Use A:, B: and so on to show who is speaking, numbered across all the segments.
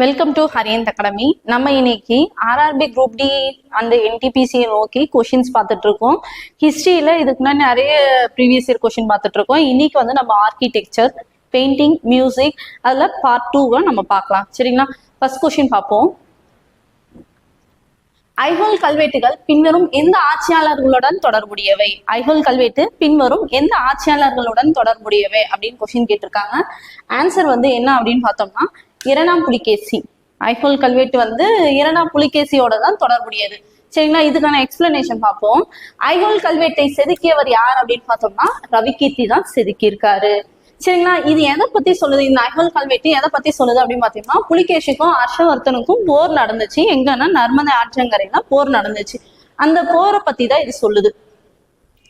A: Welcome to ஹரியந்த் academy நம்ம இன்னைக்கு RRB group D and என்டிபிசியை நோக்கி கொஷின்ஸ் பார்த்துட்டு இருக்கோம் ஹிஸ்டரியில இதுக்கு முன்னாடி நிறைய ப்ரீவியஸ் இயர் கொஷின் பார்த்துட்டு இருக்கோம் இன்னைக்கு வந்து நம்ம ஆர்கிடெக்சர் பெயிண்டிங் மியூசிக் அதில் பார்ட் டூவை நம்ம பார்க்கலாம். சரிங்களா? ஃபர்ஸ்ட் கொஷின் பார்ப்போம். ஐஹோல் கல்வெட்டுகள் பின்வரும் எந்த ஆட்சியாளர்களுடன் தொடர்புடையவை? ஐஹோல் கல்வெட்டு பின்வரும் எந்த ஆட்சியாளர்களுடன் தொடர்புடையவை? அப்படின்னு கொஸ்டின் கேட்டிருக்காங்க. ஆன்சர் வந்து என்ன அப்படின்னு பார்த்தோம்னா இரண்டாம் புலிகேசி. ஐஹோல் கல்வெட்டு வந்து இரண்டாம் புலிகேசியோட தான் தொடர்புடையது. சரிங்களா? இதுக்கான எக்ஸ்பிளனேஷன் பார்ப்போம். ஐஹோல் கல்வெட்டை செதுக்கியவர் யார் அப்படின்னு பார்த்தோம்னா ரவிகீர்த்தி தான் செதுக்கியிருக்காரு. சரிங்களா? இது எதை பத்தி சொல்லுது? இந்த ஐஹோல் கல்வெட்டு எதை பத்தி சொல்லுது அப்படின்னு பாத்தீங்கன்னா புலிகேஷிக்கும் ஹர்ஷவர்த்தனுக்கும் போர் நடந்துச்சு. எங்கன்னா நர்மதை ஆற்றங்கரையில போர் நடந்துச்சு. அந்த போரை பத்தி தான் இது சொல்லுது.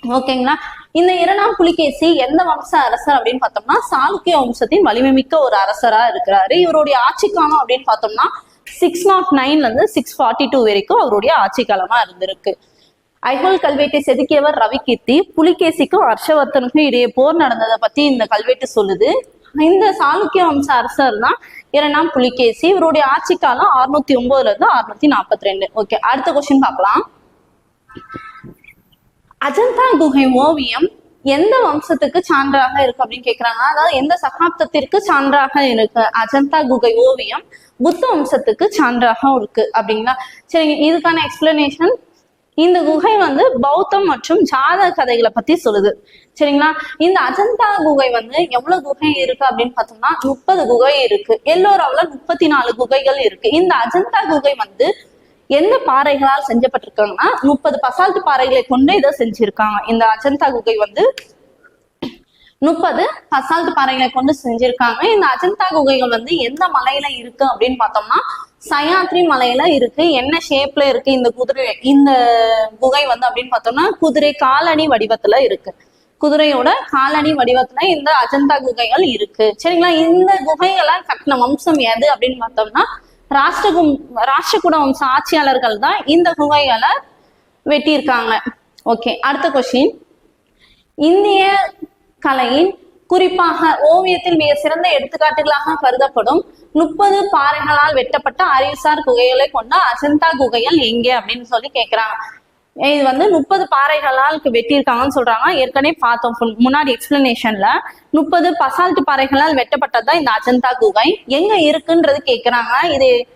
A: ஓகேங்களா? இந்த இரண்டாம் புலிகேசி எந்த வம்ச அரசர் அப்படின்னு பார்த்தோம்னா சாளுக்கிய வம்சத்தின் வலிமை மிக்க ஒரு அரசரா இருக்கிறாரு. இவருடைய ஆட்சி காலம் அப்படின்னு பார்த்தோம்னா சிக்ஸ் நாட் நைன்ல இருந்து சிக்ஸ் ஃபார்ட்டி டூ வரைக்கும் அவருடைய ஆட்சி காலமா இருந்திருக்கு. ஐஹோல் கல்வெட்டை செதுக்கியவர் ரவிகீர்த்தி. புலிகேசிக்கும் ஹர்ஷவர்த்தனுக்கும் இடையே போர் நடந்ததை பத்தி இந்த கல்வெட்டு சொல்லுது. இந்த சாளுக்கிய வம்ச அரசர் தான் இரண்டாம் புலிகேசி. இவருடைய ஆட்சி காலம் அறுநூத்தி ஒன்பதுல இருந்து அறுநூத்தி நாற்பத்தி ரெண்டு. ஓகே அடுத்த கொஸ்டின் பார்க்கலாம். அஜந்தா குகை ஓவியம் எந்த வம்சத்துக்கு சான்றாக இருக்கு அப்படின்னு கேக்குறாங்க அதாவது எந்த சகாப்தத்திற்கு சான்றாக இருக்கு? அஜந்தா குகை ஓவியம் புத்த வம்சத்துக்கு சான்றாக இருக்கு அப்படிங்களா? சரி இதுக்கான எக்ஸ்பிளனேஷன் இந்த குகை வந்து பௌத்தம் மற்றும் ஜாதக கதைகளை பத்தி சொல்லுது. சரிங்களா? இந்த அஜந்தா குகை வந்து எவ்வளவு குகை இருக்கு அப்படின்னு பார்த்தோம்னா முப்பது குகை இருக்கு. எல்லோராவில் முப்பத்தி நாலு குகைகள் இருக்கு. இந்த அஜந்தா குகை வந்து எந்த பாறைகளால் செஞ்சப்பட்டிருக்காங்கன்னா முப்பது பசால்ட் பாறைகளை கொண்டு இதை செஞ்சிருக்காங்க. இந்த அஜந்தா குகை வந்து முப்பது பசால்ட் பாறைகளை கொண்டு செஞ்சிருக்காங்க. இந்த அஜந்தா குகைகள் வந்து எந்த மலையில இருக்கு அப்படின்னு பார்த்தோம்னா சயாத்ரி மலையில இருக்கு. என்ன ஷேப்ல இருக்கு இந்த குதிரை இந்த குகை வந்து அப்படின்னு பார்த்தோம்னா குதிரை காலணி வடிவத்துல இருக்கு. குதிரையோட காலணி வடிவத்துல இந்த அஜந்தா குகைகள் இருக்கு. சரிங்களா? இந்த குகைகளை கட்டின வம்சம் எது அப்படின்னு பார்த்தோம்னா ராஷ்டிரகும் ராஷ்டிரகூட வம்ச ஆட்சியாளர்கள் தான் இந்த குகைகளை வெட்டியிருக்காங்க. ஓகே அடுத்த கொஸ்டின் இந்திய கலையின் குறிப்பாக ஓவியத்தில் மிக சிறந்த எடுத்துக்காட்டுகளாக கருதப்படும் முப்பது பாறைகளால் வெட்டப்பட்ட அறிவுசார் குகைகளை கொண்ட அஜந்தா குகைகள் எங்கே அப்படின்னு சொல்லி கேட்கிறாங்க இது வந்து முப்பது பாறைகளால் வெட்டியிருக்காங்கன்னு சொல்றாங்க. ஏற்கனவே பார்த்தோம். முன்னாடி எக்ஸ்பிளனேஷன்ல முப்பது பசால்ட் பாறைகளால் வெட்டப்பட்டதுதான் இந்த அஜந்தா குகை. எங்க இருக்குன்றது கேக்குறாங்க. இது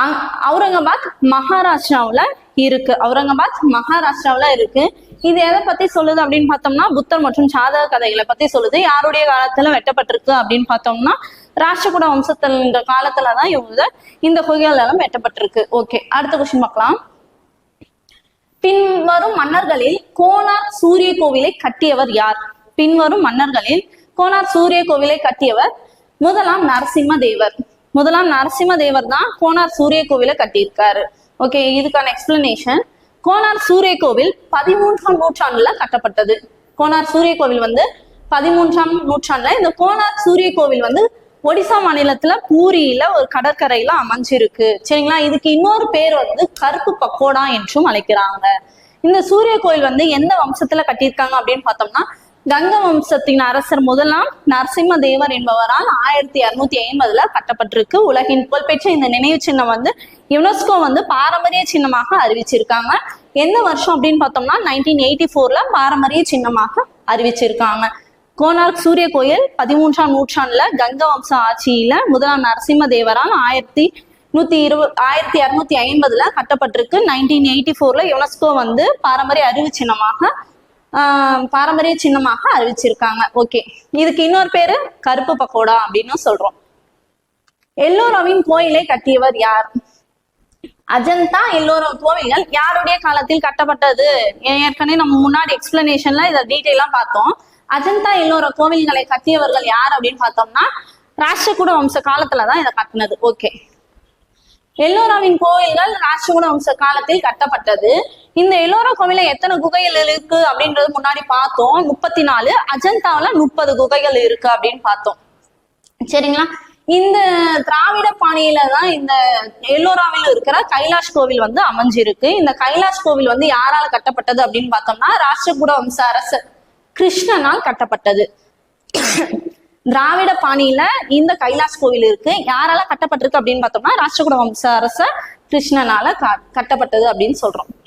A: அங்- அவுரங்காபாத் மகாராஷ்டிராவுல இருக்கு. அவுரங்காபாத் மகாராஷ்டிராவுல இருக்கு. இது எதை பத்தி சொல்லுது அப்படின்னு பார்த்தோம்னா புத்தர் மற்றும் சாதக கதைகளை பத்தி சொல்லுது. யாருடைய காலத்துல வெட்டப்பட்டிருக்கு அப்படின்னு பார்த்தோம்னா ராஷ்டிரகூட வம்சத்தின் காலத்துலதான் இவங்க இந்த குகைகள் எல்லாம் வெட்டப்பட்டிருக்கு. ஓகே அடுத்த கொஸ்டின் பார்க்கலாம். பின்வரும் மன்னர்களில் கோனார் சூரிய கோவிலை கட்டியவர் யார்? பின்வரும் மன்னர்களில் கோனார் சூரிய கோவிலை கட்டியவர் முதலாம் நரசிம்ம தேவர் முதலாம் நரசிம்ம தேவர் தான் கோனார் சூரிய கோவிலை கட்டியிருக்காரு. ஓகே இதுக்கான எக்ஸ்பிளனேஷன் கோனார் சூரிய கோவில் பதிமூன்றாம் நூற்றாண்டுல கட்டப்பட்டது. கோனார் சூரிய கோவில் வந்து பதிமூன்றாம் நூற்றாண்டுல இந்த கோனார் சூரிய கோவில் வந்து ஒடிசா மாநிலத்துல பூரியில ஒரு கடற்கரையில அமைஞ்சிருக்கு. சரிங்களா? இதுக்கு இன்னொரு பேர் வந்து கருப்பு பக்கோடா என்றும் அழைக்கிறாங்க. இந்த சூரிய கோயில் வந்து எந்த வம்சத்துல கட்டியிருக்காங்க அப்படின்னு பார்த்தோம்னா கங்க வம்சத்தின் அரசர் முதலாம் நரசிம்ம தேவர் என்பவரால் ஆயிரத்தி அறுநூத்தி ஐம்பதுல கட்டப்பட்டிருக்கு. உலகின் புகழ்பெற்ற இந்த நினைவு சின்னம் வந்து யுனெஸ்கோ வந்து பாரம்பரிய சின்னமாக அறிவிச்சிருக்காங்க. எந்த வருஷம் அப்படின்னு பார்த்தோம்னா நைன்டீன் எயிட்டி ஃபோர்ல பாரம்பரிய சின்னமாக அறிவிச்சிருக்காங்க. கோனார்க் சூரிய கோயில் பதிமூன்றாம் நூற்றாண்டுல கங்க வம்ச ஆட்சியில முதலாம் நரசிம்ம தேவரால் ஆயிரத்தி நூத்தி இருபது ஆயிரத்தி அறுநூத்தி ஐம்பதுல கட்டப்பட்டிருக்கு. நைன்டீன் எயிட்டி ஃபோர்ல யுனெஸ்கோ வந்து பாரம்பரிய அறிவு சின்னமாக பாரம்பரிய சின்னமாக அறிவிச்சிருக்காங்க. ஓகே இதுக்கு இன்னொரு பேரு கருப்பு பக்கோடா அப்படின்னு சொல்றோம். எல்லோராவின் கோயிலை கட்டியவர் யார்? அஜந்தா எல்லோரும் கோவில்கள் யாருடைய காலத்தில் கட்டப்பட்டது? ஏற்கனவே நம்ம முன்னாடி எக்ஸ்பிளனேஷன்ல இதை டீட்டெயிலா பார்த்தோம். அஜந்தா எல்லோரா கோவில்களை கட்டியவர்கள் யார் அப்படின்னு பார்த்தோம்னா ராஷ்டிரகூட வம்ச காலத்துலதான் இதை கட்டினது. ஓகே எல்லோராவின் கோவில்கள் ராஷ்டிரகூட வம்ச காலத்தில் கட்டப்பட்டது. இந்த எல்லோரா கோவில எத்தனை குகைகள் இருக்கு அப்படின்றது முன்னாடி பார்த்தோம். முப்பத்தி நாலு அஜந்தாவில முப்பது குகைகள் இருக்கு அப்படின்னு பார்த்தோம். சரிங்களா? இந்த திராவிட பாணியில தான் இந்த எல்லோராவில் இருக்கிற கைலாஷ் கோவில் வந்து அமைஞ்சிருக்கு. இந்த கைலாஷ் கோவில் வந்து யாரால கட்டப்பட்டது அப்படின்னு பார்த்தோம்னா ராஷ்டிரகூட வம்ச அரசர். கிருஷ்ணனால் கட்டப்பட்டது. திராவிட பாணியில இந்த கைலாஸ் கோவில் இருக்கு. யாரால கட்டப்பட்டிருக்கு அப்படின்னு பார்த்தோம்னா ராஷ்டிரகுட வம்ச அரச கிருஷ்ணனால க- கட்டப்பட்டது அப்படின்னு சொல்றோம்.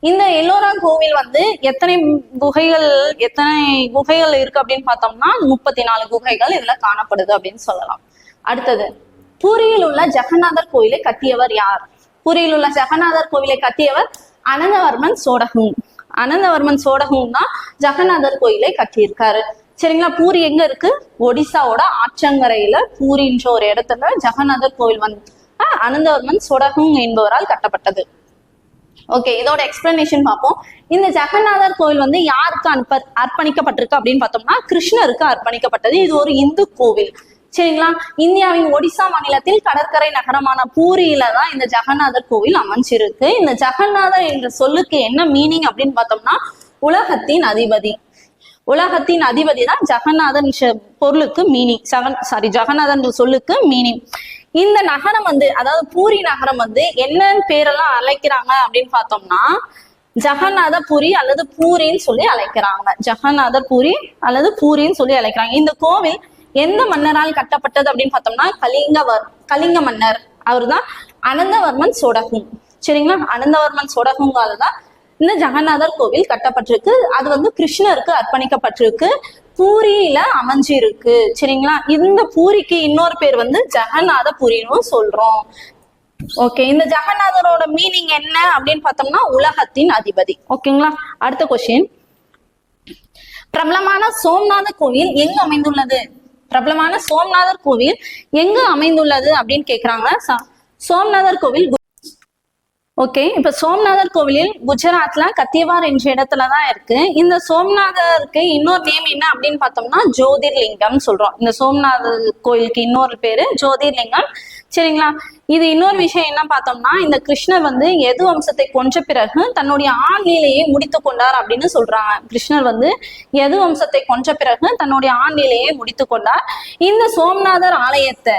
A: இந்த எல்லோரா கோவில் வந்து எத்தனை குகைகள் எத்தனை குகைகள் இருக்கு அப்படின்னு பார்த்தோம்னா முப்பத்தி நாலு குகைகள் இதுல காணப்படுது அப்படின்னு சொல்லலாம். அடுத்தது பூரியில் உள்ள ஜெகநாதர் கோயிலை கட்டியவர் யார்? பூரியில் உள்ள ஜெகநாதர் கோவிலை கட்டியவர் அனந்தவர்மன் சோடகும். அனந்தவர்மன் சோடகும் தான் ஜெகநாதர் கோயிலை கட்டியிருக்காரு. சரிங்களா? பூரி எங்க இருக்கு? ஒடிசாவோட ஆற்றங்கரையில பூரின்ற ஒரு இடத்துல ஜெகநாதர் கோவில் வந்து ஆஹ், அனந்தவர்மன் சோடகும் என்பவரால் கட்டப்பட்டது. ஓகே இதோட எக்ஸ்பிளனேஷன் பார்ப்போம். இந்த ஜெகநாதர் கோவில் வந்து யாருக்கு அனுப்ப அர்ப்பணிக்கப்பட்டிருக்கு அப்படின்னு பார்த்தோம்னா கிருஷ்ணருக்கு அர்ப்பணிக்கப்பட்டது. இது ஒரு இந்து கோவில். சரிங்களா? இந்தியாவின் ஒடிசா மாநிலத்தில் கடற்கரை நகரமான பூரியில தான் இந்த ஜெகநாதர் கோவில் அமைஞ்சிருக்கு. இந்த ஜெகநாதர் என்ற சொல்லுக்கு என்ன மீனிங் அப்படின்னு பார்த்தோம்னா உலகத்தின் அதிபதி. உலகத்தின் அதிபதி தான் ஜெகநாதன் பொருளுக்கு மீனிங் ஜெகன் சாரி ஜெகநாதன் சொல்லுக்கு மீனிங் இந்த நகரம் வந்து அதாவது பூரி நகரம் வந்து என்னன்னு பேரெல்லாம் அழைக்கிறாங்க அப்படின்னு பார்த்தோம்னா ஜெகநாத பூரி அல்லது பூரின்னு சொல்லி அழைக்கிறாங்க. ஜெகநாத பூரி அல்லது பூரின்னு சொல்லி அழைக்கிறாங்க. இந்த கோவில் எந்த மன்னரால் கட்டப்பட்டது அப்படின்னு பார்த்தோம்னா கலிங்கவர் கலிங்க மன்னர். அவர் தான் அனந்தவர்மன் சோடகம். சரிங்களா? அனந்தவர்மன் சோடகங்கால தான் இந்த ஜெகநாதர் கோவில் கட்டப்பட்டிருக்கு. அது வந்து கிருஷ்ணருக்கு அர்ப்பணிக்கப்பட்டிருக்கு. பூரியில அமைஞ்சிருக்கு. சரிங்களா? இந்த பூரிக்கு இன்னொரு பேர் வந்து ஜெகநாத பூரின்னு சொல்றோம். ஓகே இந்த ஜெகநாதரோட மீனிங் என்ன அப்படின்னு பார்த்தோம்னா உலகத்தின் அதிபதி. ஓகேங்களா அடுத்த கொஸ்டின் பிரபலமான சோம்நாத கோவில் எங்க அமைந்துள்ளது? பிரபலமான சோம்நாதர் கோவில் எங்க அமைந்துள்ளது அப்படின்னு கேக்குறாங்க. சோம்நாதர் கோவில் ஓகே இப்ப சோம்நாதர் கோவிலில் குஜராத்ல கத்தியவார் என்ற இடத்துல தான் இருக்கு. இந்த சோம்நாதருக்கு இன்னொரு நேம் என்ன அப்படின்னு பார்த்தோம்னா ஜோதிர்லிங்கம் சொல்றோம். இந்த சோம்நாதர் கோயிலுக்கு இன்னொரு பேரு ஜோதிர்லிங்கம். சரிங்களா? இது இன்னொரு விஷயம் என்ன பார்த்தோம்னா இந்த கிருஷ்ணர் வந்து எது வம்சத்தை கொன்ற பிறகு தன்னுடைய ஆண்நிலையை முடித்து கொண்டார் அப்படின்னு சொல்றாங்க. கிருஷ்ணர் வந்து எது வம்சத்தை கொன்ற பிறகு தன்னுடைய ஆண்நிலையை முடித்து கொண்டார். இந்த சோம்நாதர் ஆலயத்தை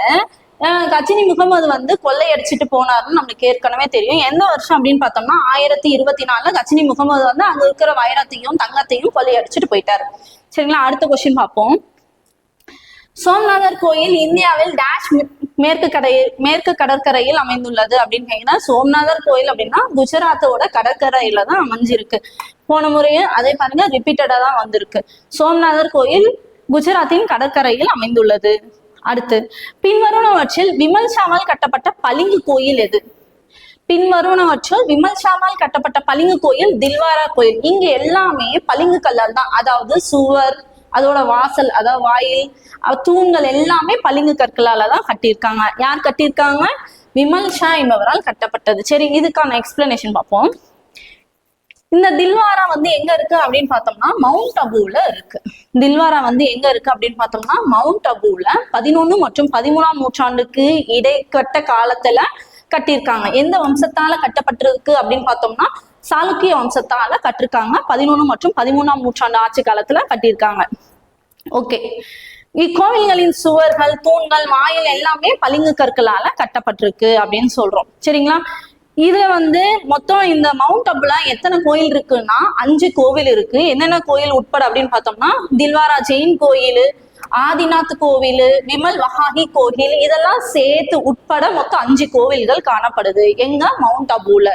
A: கச்சினி முகமது வந்து கொள்ளையடிச்சிட்டு போனாருன்னு நம்மளுக்கு ஏற்கனவே தெரியும். எந்த வருஷம் அப்படின்னு பார்த்தோம்னா ஆயிரத்தி இருபத்தி நாலுல கச்சினி முகமது வந்து அங்க இருக்கிற வைரத்தையும் தங்கத்தையும் கொள்ளையடிச்சிட்டு போயிட்டாரு. சரிங்களா? அடுத்த கொஸ்டின் பார்ப்போம். சோம்நாதர் கோயில் இந்தியாவில் டேஷ் மேற்கு கடை மேற்கு கடற்கரையில் அமைந்துள்ளது அப்படின்னு கேட்டீங்கன்னா சோம்நாதர் கோயில் அப்படின்னா குஜராத்தோட கடற்கரையில தான் அமைஞ்சிருக்கு. போன முறையும் அதே பாருங்க ரிப்பீட்டடா தான் வந்திருக்கு. சோம்நாதர் கோயில் குஜராத்தின் கடற்கரையில் அமைந்துள்ளது. அடுத்து பின்வருணவற்றில் விமல் ஷாவால் கட்டப்பட்ட பளிங்கு கோயில் எது? பின்வருணவற்றில் விமல் ஷாவால் கட்டப்பட்ட பளிங்கு கோயில் தில்வாரா கோயில். இங்க எல்லாமே பளிங்கு கல்லால் தான். அதாவது சுவர் அதோட வாசல் அதாவது வாயில் தூண்கள் எல்லாமே பளிங்கு கற்களால தான் கட்டியிருக்காங்க. யார் கட்டியிருக்காங்க? விமல் ஷா என்பவரால் கட்டப்பட்டது. சரி இதுக்கான எக்ஸ்பிளனேஷன் பார்ப்போம். இந்த தில்வாரா வந்து எங்க இருக்கு அப்படின்னு பார்த்தோம்னா மவுண்ட் அபுல இருக்கு. தில்வாரா வந்து எங்க இருக்கு அப்படின்னு பார்த்தோம்னா மவுண்ட் அபுல பதினொன்னு மற்றும் பதிமூணாம் நூற்றாண்டுக்கு இடைக்கட்ட காலத்துல கட்டியிருக்காங்க. எந்த வம்சத்தால கட்டப்பட்டிருக்கு அப்படின்னு பார்த்தோம்னா சாளுக்கிய வம்சத்தால கட்டிருக்காங்க. பதினொன்று மற்றும் பதிமூணாம் நூற்றாண்டு ஆட்சி காலத்துல கட்டியிருக்காங்க. ஓகே. இக்கோவில்களின் சுவர்கள் தூண்கள் வாயில் எல்லாமே பளிங்கு கற்களால கட்டப்பட்டிருக்கு அப்படின்னு சொல்றோம். சரிங்களா? இதுல வந்து மொத்தம் இந்த மவுண்ட் அபுல எத்தனை கோயில் இருக்குன்னா அஞ்சு கோவில் இருக்கு. என்னென்ன கோயில் உட்பட அப்படின்னு பார்த்தோம்னா தில்வாரா ஜெயின் கோயில் ஆதிநாத் கோவில் விமல் வஹாகி கோயில் இதெல்லாம் சேர்த்து உட்பட மொத்தம் அஞ்சு கோவில்கள் காணப்படுது. எங்க? மவுண்ட் அபுல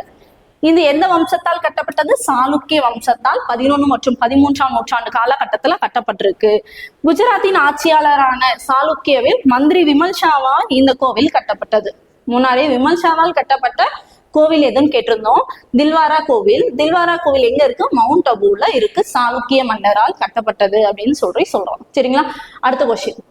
A: இது எந்த வம்சத்தால் கட்டப்பட்டது? சாளுக்கிய வம்சத்தால் பதினொன்று மற்றும் பதிமூன்றாம் நூற்றாண்டு காலகட்டத்துல கட்டப்பட்டிருக்கு. குஜராத்தின் ஆட்சியாளரான சாளுக்கியவில் மந்திரி விமல் ஷாவால் இந்த கோவில் கட்டப்பட்டது. முன்னாடியே விமல் ஷாவால் கட்டப்பட்ட கோவில் எதுன்னு கேட்டிருந்தோம்? தில்வாரா கோவில். தில்வாரா கோவில் எங்க இருக்கு? மவுண்ட் அபூல இருக்கு. சாளுக்கிய மன்னரால் கட்டப்பட்டது அப்படின்னு சொல்றி சொல்றோம். சரிங்களா? அடுத்த கொஸ்டின்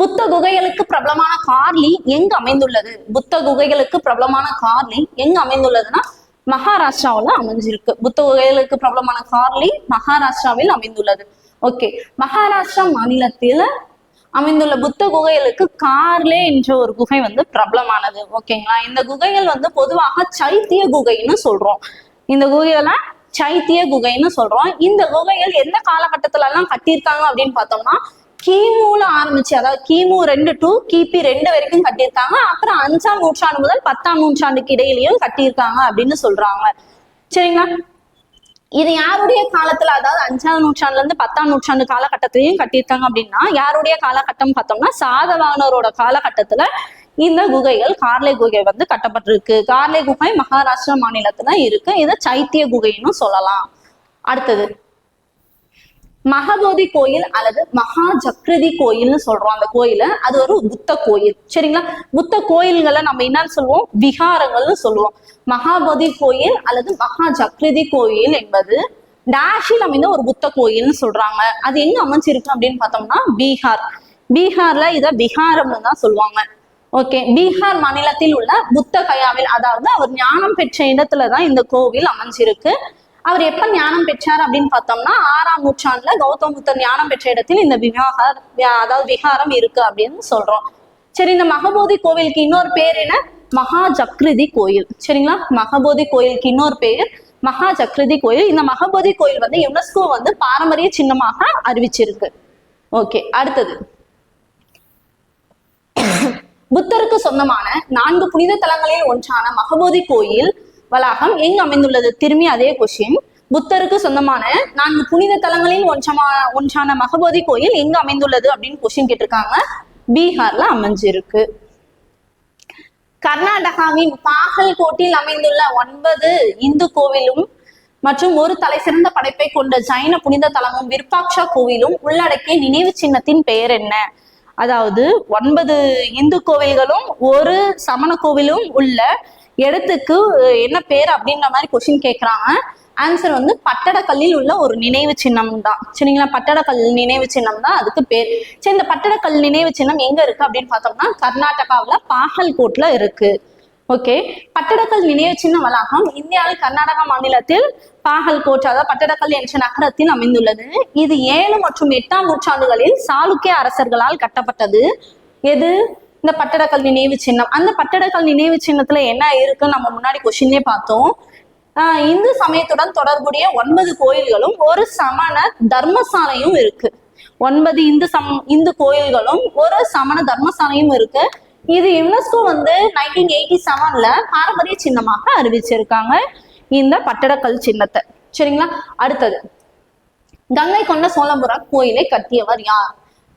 A: புத்த குகைகளுக்கு பிரபலமான கார்லி எங்க அமைந்துள்ளது? புத்த குகைகளுக்கு பிரபலமான கார்லி எங்க அமைந்துள்ளதுன்னா மகாராஷ்டிராவுல அமைஞ்சிருக்கு. புத்த குகைகளுக்கு பிரபலமான கார்லி மகாராஷ்டிராவில் அமைந்துள்ளது. ஓகே மகாராஷ்டிரா மாநிலத்தில் அமைந்துள்ள புத்த குகைகளுக்கு கார்லே என்ற ஒரு குகை வந்து பிரபலமானது. ஓகேங்களா இந்த குகைகள் வந்து பொதுவாக சைத்திய குகைன்னு சொல்றோம். இந்த குகைகளை சைத்திய குகைன்னு சொல்றோம். இந்த குகைகள் எந்த காலகட்டத்துல எல்லாம் கட்டியிருக்காங்க அப்படின்னு பார்த்தோம்னா கிமுல ஆரம்பிச்சு அதாவது கிமு ரெண்டு டு கிபி ரெண்டு வரைக்கும் கட்டியிருக்காங்க. அப்புறம் அஞ்சாம் நூற்றாண்டு முதல் பத்தாம் நூற்றாண்டுக்கு இடையிலையும் கட்டியிருக்காங்க அப்படின்னு சொல்றாங்க. சரிங்களா? இது யாருடைய காலத்துல அதாவது அஞ்சாம் நூற்றாண்டுல இருந்து பத்தாம் நூற்றாண்டு காலகட்டத்திலையும் கட்டியிருக்காங்க அப்படின்னா யாருடைய காலகட்டம் பார்த்தோம்னா சாதவானரோட காலகட்டத்துல இந்த குகைகள் கார்லே குகை வந்து கட்டப்பட்டிருக்கு. கார்லே குகை மகாராஷ்டிரா மாநிலத்துல இருக்கு. இதை சைத்திய குகைன்னு சொல்லலாம். அடுத்தது மகபோதி கோயில் அல்லது மகா ஜக்ருதி கோயில்னு சொல்றோம் அந்த கோயிலை. அது ஒரு புத்த கோயில். சரிங்களா? புத்த கோயில்களை நம்ம என்னன்னு சொல்லுவோம்? விகாரங்கள்னு சொல்லுவோம். மகாபோதி கோயில் அல்லது மகா ஜக்ருதி கோயில் என்பது டேஷில் அமைந்த ஒரு புத்த கோயில்னு சொல்றாங்க. அது எங்க அமைஞ்சிருக்கு அப்படின்னு பார்த்தோம்னா பீகார். பீகார்ல இதை விகாரம்னு தான் சொல்லுவாங்க. ஓகே. பீகார் மாநிலத்தில் உள்ள புத்த கயாவில் அதாவது அவர் ஞானம் பெற்ற இடத்துல தான் இந்த கோவில் அமைஞ்சிருக்கு. அவர் எப்ப ஞானம் பெற்றார் அப்படின்னு பார்த்தோம்னா ஆறாம் நூற்றாண்டுல கௌதம் புத்தர் ஞானம் பெற்ற இடத்தில் இந்த விகார் அதாவது விகாரம் இருக்கு அப்படின்னு சொல்றோம். சரி இந்த மகபோதி கோவிலுக்கு இன்னொரு பேர் என்ன? மகா ஜக்ருதி கோயில். சரிங்களா? மகபோதி கோயிலுக்கு இன்னொரு பேர் மகா ஜக்ரிதி கோயில். இந்த மகபோதி கோயில் வந்து யுனெஸ்கோ வந்து பாரம்பரிய சின்னமாக அறிவிச்சிருக்கு. ஓகே அடுத்தது. புத்தருக்கு சொந்தமான நான்கு புனித தலங்களில் ஒன்றான மகபோதி கோயில் வளாகம் எங்கு அமைந்துள்ளது? திரும்பி அதே கொஷின் புத்தருக்கு சொந்தமான நான்கு புனித தலங்களில் ஒன்றமா ஒன்றான மகபோதி கோயில் எங்கு அமைந்துள்ளது அப்படின்னு கொஸ்டின் கேட்டிருக்காங்க. பீகார்ல அமைஞ்சிருக்கு. கர்நாடகாவின் பாகல்கோட்டில் அமைந்துள்ள ஒன்பது இந்து கோவிலும் மற்றும் ஒரு தலை சிறந்த படைப்பை கொண்ட ஜைன புனித தலமும் விருப்பாக்ஷா கோவிலும் உள்ளடக்கிய நினைவு சின்னத்தின் பெயர் என்ன? அதாவது ஒன்பது இந்து கோவில்களும் ஒரு சமண கோவிலும் உள்ள இடத்துக்கு என்ன பேர் அப்படின்ற மாதிரி கொஸ்டின் கேட்குறாங்க ஆன்சர் வந்து பட்டடக்கல்லில் உள்ள ஒரு நினைவு சின்னம் தான் சரிங்களா? பட்டடக்கல் நினைவு சின்னம் தான் அதுக்கு பேர். சரி இந்த பட்டடக்கல் நினைவு சின்னம் எங்க இருக்கு அப்படின்னு பார்த்தோம்னா கர்நாடகாவில் பாகல்கோட்ல இருக்கு. ஓகே பட்டடக்கல் நினைவு சின்ன வளாகம் இந்தியாவில் கர்நாடகா மாநிலத்தில் பாகல்கோட் அதாவது பட்டடக்கல் என்ற நகரத்தில் அமைந்துள்ளது. இது ஏழு மற்றும் எட்டாம் நூற்றாண்டுகளில் சாளுக்கிய அரசர்களால் கட்டப்பட்டது. எது? இந்த பட்டடக்கல் நினைவு சின்னம். அந்த பட்டடக்கல் நினைவு சின்னத்துல என்ன இருக்குன்னு நம்ம முன்னாடி கொஸ்டின்லேயே பார்த்தோம். இந்து சமயத்துடன் தொடர்புடைய ஒன்பது கோயில்களும் ஒரு சமண தர்மசாலையும் இருக்கு. ஒன்பது இந்து சம் இந்து கோயில்களும் ஒரு சமண தர்மசாலையும் இருக்கு. இது யுனெஸ்கோ வந்து நைன்டீன் எயிட்டி செவன்ல பாரம்பரிய சின்னமாக அறிவிச்சிருக்காங்க இந்த பட்டடக்கல் சின்னத்தை. சரிங்களா? அடுத்தது கங்கை கொண்ட சோழபுரம் கோயிலை கட்டியவர் யார்?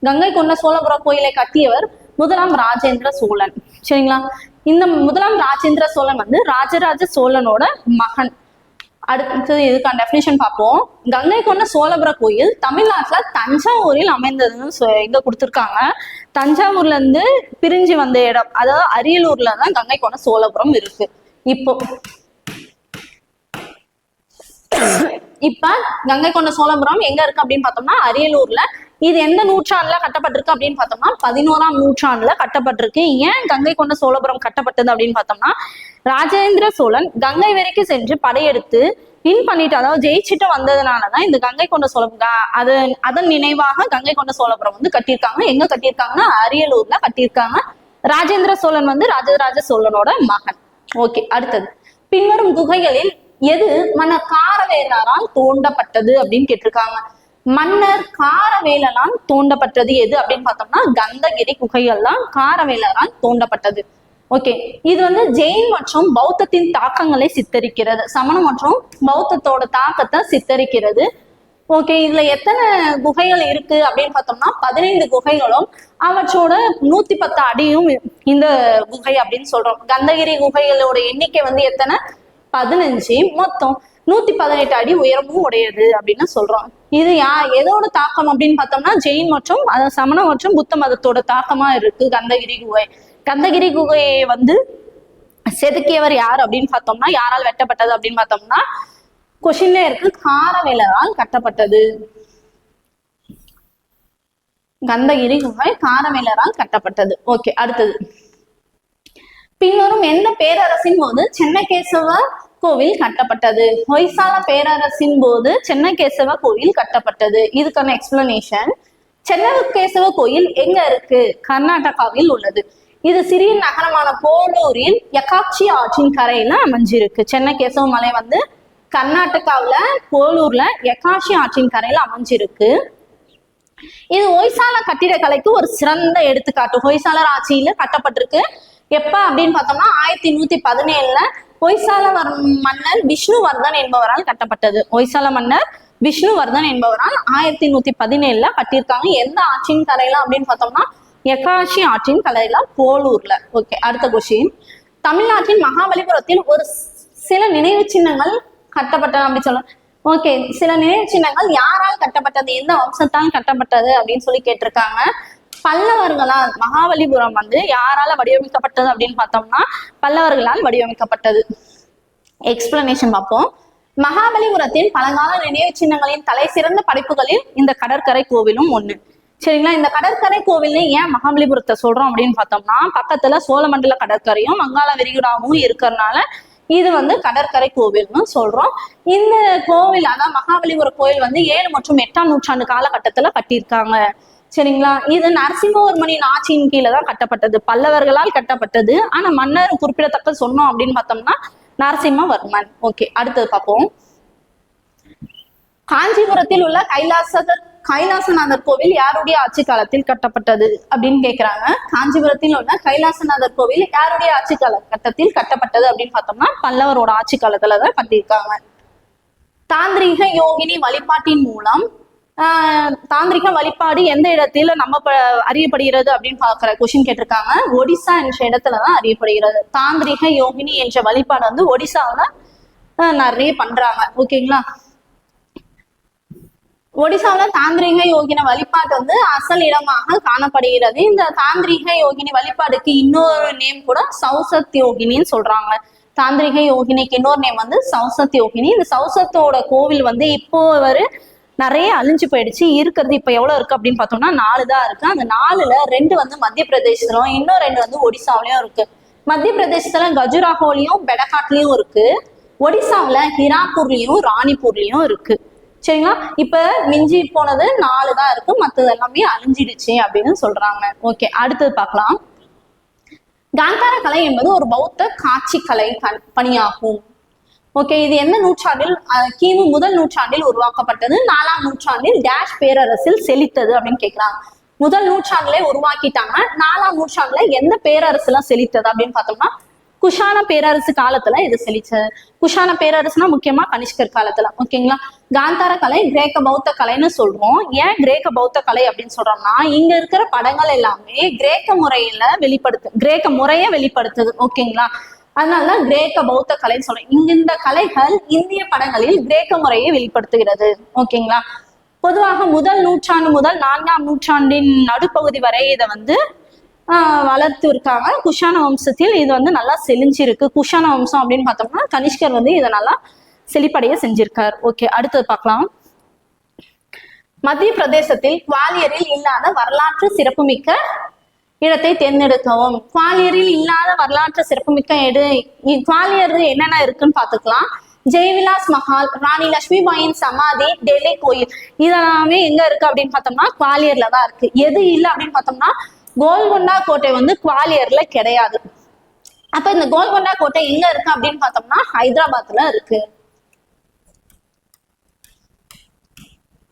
A: கங்கை கொண்ட சோழபுரம் கோயிலை கட்டியவர் முதலாம் ராஜேந்திர சோழன். சரிங்களா? இந்த முதலாம் ராஜேந்திர சோழன் வந்து ராஜராஜ சோழனோட மகன். அடுத்தது இதுக்கான டெஃபினேஷன் பார்ப்போம். கங்கை கொண்ட சோழபுர கோயில் தமிழ்நாட்டுல தஞ்சாவூரில் அமைந்ததுன்னு சொ- இங்க கொடுத்துருக்காங்க. தஞ்சாவூர்ல இருந்து பிரிஞ்சு வந்த இடம் அதாவது அரியலூர்ல தான் கங்கை கொண்ட சோழபுரம் இருக்கு. இப்போ இப்ப கங்கை கொண்ட சோழபுரம் எங்க இருக்கு அப்படின்னு பார்த்தோம்னா அரியலூர்ல இது எந்த நூற்றாண்டுல கட்டப்பட்டிருக்கு அப்படின்னு பார்த்தோம்னா பதினோராம் நூற்றாண்டுல கட்டப்பட்டிருக்கு. ஏன் கங்கை கொண்ட சோழபுரம் கட்டப்பட்டது அப்படின்னு பார்த்தோம்னா ராஜேந்திர சோழன் கங்கை வரைக்கும் சென்று படையெடுத்து வின் பண்ணிட்டு அதாவது ஜெயிச்சுட்டு வந்ததுனாலதான் இந்த கங்கை கொண்ட சோழபுரம் அது அதன் நினைவாக கங்கை கொண்ட சோழபுரம் வந்து கட்டியிருக்காங்க. எங்க கட்டியிருக்காங்கன்னா அரியலூர்ல கட்டியிருக்காங்க. ராஜேந்திர சோழன் வந்து ராஜராஜ சோழனோட மகன். ஓகே அடுத்தது. பின்வரும் குகைகளில் எது மன காரவேலரால் தோண்டப்பட்டது அப்படின்னு கேட்டிருக்காங்க. மன்னர் காரவேலரால் தோண்டப்பட்டது எது அப்படின்னு பார்த்தோம்னா கந்தகிரி குகைகள் தான் காரவேலரால் தோண்டப்பட்டது. ஓகே இது வந்து ஜெயின் மற்றும் பௌத்தத்தின் தாக்கங்களை சித்தரிக்கிறது. சமணம் மற்றும் பௌத்தத்தோட தாக்கத்தை சித்தரிக்கிறது. ஓகே இதுல எத்தனை குகைகள் இருக்கு அப்படின்னு பார்த்தோம்னா பதினைந்து குகைகளும் அவற்றோட நூத்தி பத்து அடியும் இந்த குகை அப்படின்னு சொல்றோம். கந்தகிரி குகைகளோட எண்ணிக்கை வந்து எத்தனை? பதினஞ்சு. மொத்தம் நூத்தி பதினெட்டு அடி உயரமும் உடையது அப்படின்னு சொல்றோம். இது யா எதோட தாக்கம் அப்படின்னு பார்த்தோம்னா ஜெயின் மற்றும் அதாவது சமண மற்றும் புத்த மதத்தோட தாக்கமா இருக்கு கந்தகிரி குகை. கந்தகிரி குகையை வந்து செதுக்கியவர் யார் அப்படின்னு பார்த்தோம்னா யாரால் வெட்டப்பட்டது அப்படின்னு பார்த்தோம்னா கொஷின்ல இருக்கு காரவேலரால் கட்டப்பட்டது. கந்தகிரி குகை காரவேலரால் கட்டப்பட்டது. ஓகே அடுத்தது. பின்வரும் எந்த பேரரசின் போது சென்னகேசவ கோவில் கட்டப்பட்டது. ஹொய்சால பேரரசின் போது சென்னகேசவ கோயில் கட்டப்பட்டது. இதுக்கான எக்ஸ்பிளனேஷன் சென்னகேசவ கோயில் எங்க இருக்கு? கர்நாடகாவில் உள்ளது. இது சிறிய நகரமான போலூரில் யகாட்சி ஆற்றின் கரையில அமைஞ்சிருக்கு. சென்னகேசவ மலை வந்து கர்நாடகாவில போலூர்ல யகாட்சி ஆற்றின் கரையில அமைஞ்சிருக்கு. இது ஹொய்சால கட்டிடக்கலைக்கு ஒரு சிறந்த எடுத்துக்காட்டு. ஹொய்சாலர் ஆட்சியில கட்டப்பட்டிருக்கு. எப்ப அப்படின்னு பார்த்தோம்னா ஆயிரத்தி நூத்தி பதினேழுல ஹொய்சால மன்னர் விஷ்ணுவர்தன் என்பவரால் கட்டப்பட்டது. ஹொய்சால மன்னர் விஷ்ணுவர்தன் என்பவரால் ஆயிரத்தி நூத்தி பதினேழுல கட்டியிருக்காங்க. எந்த ஆட்சியின் கரையில அப்படின்னு பார்த்தோம்னா எக்காஷி ஆற்றின் கலையில போலூர்ல. ஓகே அடுத்த கொஷின் தமிழ்நாட்டின் மகாபலிபுரத்தில் ஒரு சில நினைவு சின்னங்கள் கட்டப்பட்டது அப்படின்னு சொல்லலாம் ஓகே சில நினைவு சின்னங்கள் யாரால் கட்டப்பட்டது? எந்த வம்சத்தால் கட்டப்பட்டது? அப்படின்னு சொல்லி கேட்டிருக்காங்க. பல்லவர்களால் மகாபலிபுரம் வந்து யாரால வடிவமைக்கப்பட்டது அப்படின்னு பார்த்தோம்னா பல்லவர்களால் வடிவமைக்கப்பட்டது. எக்ஸ்பிளனேஷன் பார்ப்போம். மகாபலிபுரத்தின் பழங்கால நினைவு சின்னங்களின் தலை சிறந்த படைப்புகளில் இந்த கடற்கரை கோவிலும் ஒண்ணு. சரிங்களா? இந்த கடற்கரை கோவில்னு ஏன் மகாபலிபுரத்தை சொல்றோம் அப்படின்னு பார்த்தோம்னா பக்கத்துல சோழமண்டல கடற்கரையும் வங்காள விரிகுடாவும் இருக்கிறதுனால இது வந்து கடற்கரை கோவில்னு சொல்றோம். இந்த கோவில் அதான் மகாபலிபுர கோவில் வந்து ஏழு மற்றும் எட்டாம் நூற்றாண்டு காலகட்டத்துல கட்டியிருக்காங்க. சரிங்களா? இது நரசிம்மவர்மனின் ஆட்சியின் கீழே தான் கட்டப்பட்டது. பல்லவர்களால் கட்டப்பட்டது. ஆனா மன்னர் குறிப்பிடத்தக்க சொன்னோம் அப்படின்னு பார்த்தோம்னா நரசிம்மவர்மன். ஓகே அடுத்தது பார்ப்போம். காஞ்சிபுரத்தில் உள்ள கைலாசதர் கைலாசநாதர் கோவில் யாருடைய ஆட்சி காலத்தில் கட்டப்பட்டது அப்படின்னு கேக்குறாங்க. காஞ்சிபுரத்தில் உள்ள கைலாசநாதர் கோவில் யாருடைய ஆட்சி கால கட்டத்தில் கட்டப்பட்டது அப்படின்னு பார்த்தோம்னா பல்லவரோட ஆட்சி காலத்துலதான் கட்டியிருக்காங்க. தாந்திரீக யோகினி வழிபாட்டின் மூலம் தாந்திரிக வழிபாடு எந்த இடத்துல நம்ம அறியப்படுகிறது அப்படின்னு பாக்குற கொஸ்டின் கேட்டிருக்காங்க. ஒடிசா என்ற இடத்துல தான் அறியப்படுகிறது. தாந்திரிக யோகினி என்ற வழிபாடு வந்து ஒடிசாவுல நிறைய பண்றாங்க. ஓகேங்களா ஒடிசாவுல தாந்திரிக யோகின வழிபாடு வந்து அசல் இடமாக காணப்படுகிறது. இந்த தாந்திரிக யோகினி வழிபாடுக்கு இன்னொரு நேம் கூட சௌசத் யோகினின்னு சொல்றாங்க. தாந்திரிக யோகினிக்கு இன்னொரு நேம் வந்து சௌசத் யோகினி. இந்த சௌசத்தோட கோவில் வந்து இப்போ வரை நிறைய அழிஞ்சு போயிடுச்சு. இருக்கிறது இப்ப எவ்வளவு இருக்கு அப்படின்னு பார்த்தோம்னா நாலு தான் இருக்கு. அந்த நாலுல ரெண்டு வந்து மத்திய பிரதேசத்திலும் இன்னும் ரெண்டு வந்து ஒடிசாவிலயும் இருக்கு. மத்திய பிரதேசத்துல கஜுராஹோலையும் பெடகாட்லயும் இருக்கு. ஒடிசாவில் ஹிராப்பூர்லயும் ராணிப்பூர்லேயும் இருக்கு. சரிங்களா? இப்ப மிஞ்சி போனது நாலு தான் இருக்கு. மத்தது எல்லாமே அழிஞ்சிடுச்சு அப்படின்னு சொல்றாங்க. ஓகே அடுத்தது பார்க்கலாம். காந்தார கலை என்பது ஒரு பௌத்த காட்சி கலை பணியாகும். ஓகே இது எந்த நூற்றாண்டில் கிமு முதல் நூற்றாண்டில் உருவாக்கப்பட்டது? நாலாம் நூற்றாண்டில் டேஷ் பேரரசில் செழித்தது அப்படின்னு கேட்கிறாங்க முதல் நூற்றாண்டுல உருவாக்கிட்டாங்க நாலாம் நூற்றாண்டுல எந்த பேரரசுல செழித்தது அப்படின்னு பார்த்தோம்னா குஷான பேரரசு காலத்துல இது செழிச்சது. குஷான பேரரசுனா முக்கியமா கனிஷ்கர் காலத்துல ஓகேங்களா காந்தார கலை கிரேக்க பௌத்த கலைன்னு சொல்றோம். ஏன் கிரேக்க பௌத்த கலை அப்படின்னு சொல்றோம்னா இங்க இருக்கிற படங்கள் எல்லாமே கிரேக்க முறையில வெளிப்படுத்து கிரேக்க முறையை வெளிப்படுத்துது ஓகேங்களா அதனாலதான் கிரேக்க பௌத்த கலைன்னு சொல்றேன் இங்க இந்த கலைகள் இந்திய படங்களில் கிரேக்க முறையை வெளிப்படுத்துகிறது. ஓகேங்களா? பொதுவாக முதல் நூற்றாண்டு முதல் நான்காம் நூற்றாண்டின் நடுப்பகுதி வரை இதை வந்து ஆஹ், வளர்த்து இருக்காங்க. குஷான வம்சத்தில் இது வந்து நல்லா செழிஞ்சிருக்கு. குஷான வம்சம் அப்படின்னு பார்த்தோம்னா கனிஷ்கர் வந்து இதை நல்லா செழிப்படைய செஞ்சிருக்கார். ஓகே அடுத்தது பார்க்கலாம். மத்திய பிரதேசத்தில் குவாலியரில் இல்லாத வரலாற்று சிறப்புமிக்க இடத்தை தேர்ந்தெடுக்கவும். குவாலியரில் இல்லாத வரலாற்று சிறப்புமிக்க எடு குவாலியர் என்னென்ன இருக்குன்னு பார்த்துக்கலாம். ஜெயவிலாஸ் மஹால் ராணி லட்சுமிபாயின் சமாதி டெல்லி கோயில். இதெல்லாமே எங்க இருக்கு அப்படின்னு பார்த்தோம்னா குவாலியர்ல தான் இருக்கு. எது இல்லை அப்படின்னு பார்த்தோம்னா கோல்கொண்டா கோட்டை வந்து குவாலியர்ல கிடையாது. அப்ப இந்த கோல்கொண்டா கோட்டை எங்க இருக்கு அப்படின்னு பார்த்தோம்னா ஹைதராபாத்ல இருக்கு.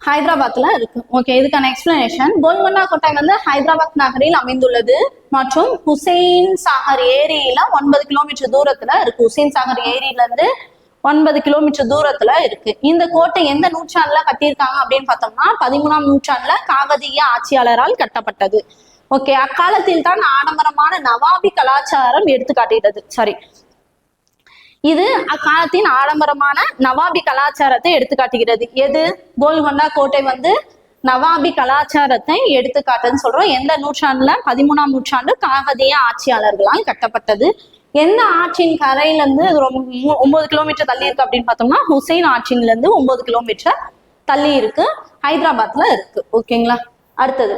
A: ஹைதராபாத்ல இருக்கு. ஓகே இதுக்கான எக்ஸ்பிளனேஷன் கோல்கொண்டா கோட்டை வந்து ஹைதராபாத் நகரில் அமைந்துள்ளது. மற்றும் ஹுசைன் சாகர் ஏரியில ஒன்பது கிலோமீட்டர் தூரத்துல இருக்கு. ஹுசைன் சாகர் ஏரியில இருந்து ஒன்பது கிலோமீட்டர் தூரத்துல இருக்கு. இந்த கோட்டை எந்த நூற்றாண்டுல கட்டியிருக்காங்க அப்படின்னு பார்த்தோம்னா பதிமூணாம் நூற்றாண்டுல காகதிய ஆட்சியாளரால் கட்டப்பட்டது. ஓகே அக்காலத்தில் தான் ஆடம்பரமான நவாபி கலாச்சாரம் எடுத்து சாரி இது அக்காலத்தின் ஆடம்பரமான நவாபி கலாச்சாரத்தை எடுத்துக்காட்டுகிறது. எது? கோல்கொண்டா கோட்டை வந்து நவாபி கலாச்சாரத்தை எடுத்துக்காட்டுன்னு சொல்றோம். எந்த நூற்றாண்டுல? பதிமூணாம் நூற்றாண்டு காகதிய ஆட்சியாளர்களால் கட்டப்பட்டது. எந்த ஆற்றின் கரையில இருந்து ரொம்ப ஒன்பது கிலோமீட்டர் தள்ளி இருக்கு அப்படின்னு பார்த்தோம்னா ஹுசைன் ஆற்றின்ல இருந்து ஒன்பது கிலோமீட்டர் தள்ளி இருக்கு. ஹைதராபாத்ல இருக்கு. ஓகேங்களா? அடுத்தது.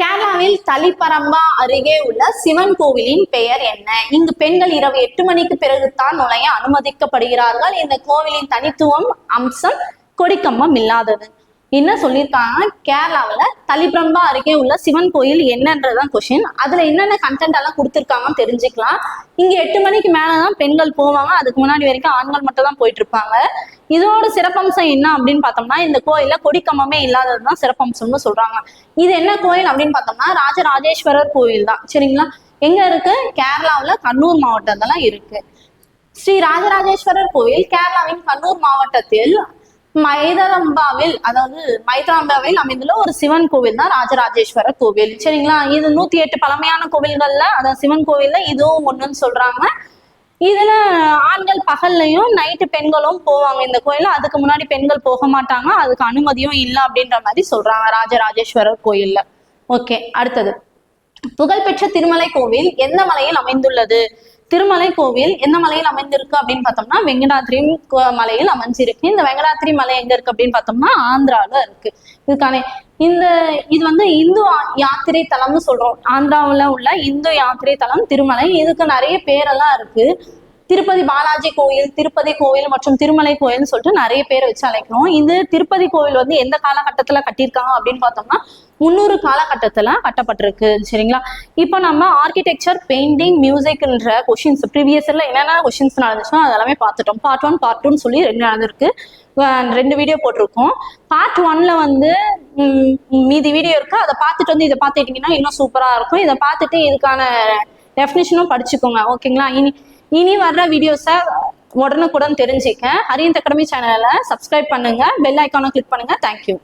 A: கேரளாவில் தலிப்பரம்பா அருகே உள்ள சிவன் கோவிலின் பெயர் என்ன? இங்கு பெண்கள் இரவு எட்டு மணிக்கு பிறகுதான் நுழைய அனுமதிக்கப்படுகிறார்கள். இந்த கோவிலின் தனித்துவம் அம்சம் கொடிக்கம்பம் இல்லாதது. என்ன சொல்லியிருக்காங்க கேரளாவில் தலிபிரம்பா அருகே உள்ள சிவன் கோயில் என்னன்றதான் கொஷின் அதில் என்னென்ன கண்டென்ட் எல்லாம் கொடுத்துருக்காங்கன்னு தெரிஞ்சுக்கலாம். இங்கே எட்டு மணிக்கு மேலே தான் பெண்கள் போவாங்க. அதுக்கு முன்னாடி வரைக்கும் ஆண்கள் மட்டும் தான் போயிட்டு இருப்பாங்க இதோட சிறப்பம்சம் என்ன அப்படின்னு பார்த்தோம்னா இந்த கோயிலில் கொடிக்கம்பமே இல்லாததுதான் சிறப்பம்சம்னு சொல்கிறாங்க இது என்ன கோயில் அப்படின்னு பார்த்தோம்னா ராஜராஜேஸ்வரர் கோயில் தான் சரிங்களா? எங்கே இருக்கு? கேரளாவில் கண்ணூர் மாவட்டத்தெல்லாம் இருக்கு. ஸ்ரீ ராஜராஜேஸ்வரர் கோயில் கேரளாவின் கண்ணூர் மாவட்டத்தில் மைதரம்பாவில் அதாவது மைதரம்பாவில் அமைந்துள்ள ஒரு சிவன் கோவில் தான் ராஜராஜேஸ்வரர் கோவில். சரிங்களா? இது நூத்தி எட்டு பழமையான கோவில்கள்ல அதாவது சிவன் கோவில்ல இதுவும் ஒண்ணுன்னு சொல்றாங்க. இதுல ஆண்கள் பகல்லையும் நைட்டு பெண்களும் போவாங்க. இந்த கோயில அதுக்கு முன்னாடி பெண்கள் போக மாட்டாங்க. அதுக்கு அனுமதியும் இல்லை அப்படின்ற மாதிரி சொல்றாங்க ராஜராஜேஸ்வரர் கோயில்ல. ஓகே அடுத்தது. புகழ்பெற்ற திருமலை கோவில் எந்த மலையில் அமைந்துள்ளது? திருமலை கோவில் எந்த மலையில் அமைந்திருக்கு அப்படின்னு பார்த்தோம்னா வெங்கடாத்திரி கோ- மலையில் அமைஞ்சிருக்கு. இந்த வெங்கடாத்திரி மலை எங்க இருக்கு அப்படின்னு பார்த்தோம்னா ஆந்திரால இருக்கு. இதுக்கான இந்த இது வந்து இந்து யாத்திரை தலம்னு சொல்றோம். ஆந்திராவுல உள்ள இந்து யாத்திரை தலம் திருமலை இதுக்கு நிறைய பேரெல்லாம் இருக்கு. திருப்பதி பாலாஜி கோயில் திருப்பதி கோயில் மற்றும் திருமலை கோயில்னு சொல்லிட்டு நிறைய பேர் வச்சு அழைக்கணும் இது திருப்பதி கோவில் வந்து எந்த காலகட்டத்துல கட்டியிருக்காங்க அப்படின்னு பார்த்தோம்னா முன்னூறு காலகட்டத்துல கட்டப்பட்டிருக்கு. சரிங்களா? இப்போ நம்ம ஆர்கிடெக்சர் பெயிண்டிங் மியூசிக்ன்ற கொஷின்ஸ் ப்ரீவியஸ்ல என்னென்ன கொஷின்ஸ் நடந்துச்சோ அதெல்லாமே பார்த்துட்டோம். பார்ட் ஒன் பார்ட் டூன்னு சொல்லி ரெண்டு நடந்திருக்கு. ரெண்டு வீடியோ போட்டிருக்கோம். பார்ட் ஒன்ல வந்து மீதி வீடியோ இருக்கு. அதை பார்த்துட்டு வந்து இதை பார்த்துட்டீங்கன்னா இன்னும் சூப்பரா இருக்கும். இதை பார்த்துட்டு இதுக்கான டெஃபினேஷனும் படிச்சுக்கோங்க. ஓகேங்களா இனி இனி வர்ற வீடியோஸை உடனுக்குடன் தெரிஞ்சுக்க. ஹரியந்த் அகாடமி சேனலை சப்ஸ்கிரைப் பண்ணுங்க. பெல் ஐக்கானை கிளிக் பண்ணுங்க. Thank you